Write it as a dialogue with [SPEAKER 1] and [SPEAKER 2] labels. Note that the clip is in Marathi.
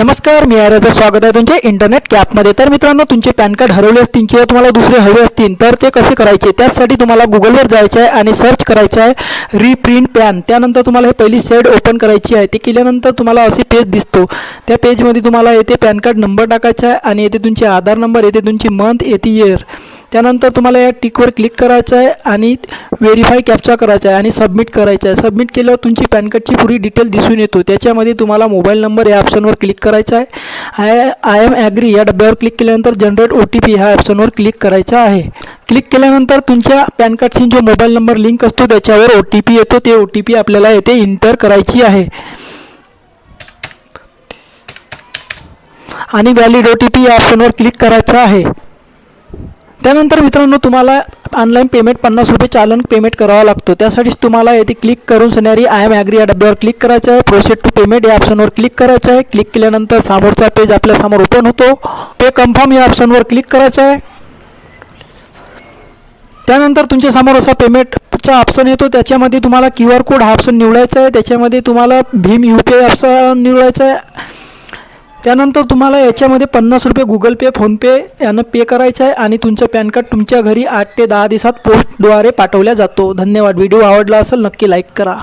[SPEAKER 1] नमस्कार मी आर्याचं स्वागत आहे तुमचे इंटरनेट कॅपमध्ये तर मित्रांनो तुमचे पॅन कार्ड हरवले असतील किंवा तुम्हाला दुसरे हवे असतील तर ते कसे करायचे? त्यासाठी तुम्हाला गुगलवर जायचं आहे आणि सर्च करायचं आहे रिप्रिंट पॅन त्यानंतर तुम्हाला हे पहिली साईड ओपन करायची आहे. ते केल्यानंतर तुम्हाला असे पेज दिसतो. त्या पेजमध्ये तुम्हाला येथे पॅन कार्ड नंबर टाकायचा आहे आणि येथे तुमचे आधार नंबर येथे तुमची मंथ येथे इयर त्यानंतर तुम्हाला या टिकवर क्लिक करायचं आहे आणि व्हेरीफाय कॅप्चा करायचा आहे आणि सबमिट करायचं आहे. सबमिट केल्यावर तुमची पॅन कार्डची पुरी डिटेल दिसून येतो. त्याच्यामध्ये तुम्हाला मोबाईल नंबर या ऑप्शनवर क्लिक करायचा आहे. आय आय एम ॲग्री या डब्यावर क्लिक केल्यानंतर जनरेट ओ टी पी ह्या ऑप्शनवर क्लिक करायचा आहे. क्लिक केल्यानंतर तुमच्या पॅन कार्डशी जो मोबाईल नंबर लिंक असतो त्याच्यावर ओ टी पी येतो. ते ओ टी पी आपल्याला येथे इंटर करायची आहे. आणि व्हॅलिड ओ टी पी या ऑप्शनवर क्लिक करायचं आहे. त्यानंतर मित्रांनो तुम्हाला ऑनलाईन पेमेंट पन्नास रुपये चालन पेमेंट करावा लागतो. त्यासाठीच तुम्हाला येथे क्लिक करून सणारी आय एम ॲग्री या डब्यावर क्लिक करायचं आहे. प्रोसेड टू पेमेंट या ऑप्शनवर क्लिक करायचं आहे. क्लिक केल्यानंतर समोरचा पेज आपल्यासमोर ओपन होतो. पे कन्फर्म या ऑप्शनवर क्लिक करायचं आहे. त्यानंतर तुमच्यासमोर असा पेमेंटचा ऑप्शन येतो. त्याच्यामध्ये तुम्हाला क्यू आर कोड हा ऑप्शन निवडायचा आहे. त्याच्यामध्ये तुम्हाला भीम यू पी आय ऑप्शन निवडायचा आहे. त्यानंतर तुम्हाला याच्यामध्ये पन्नास रुपये गुगल पे फोनपे यानं पे करायचं आहे आणि तुमचं पॅन कार्ड तुमच्या घरी आठ ते दहा दिवसात पोस्टद्वारे पाठवल्या जातो. धन्यवाद. व्हिडिओ आवडला असेल नक्की लाईक करा.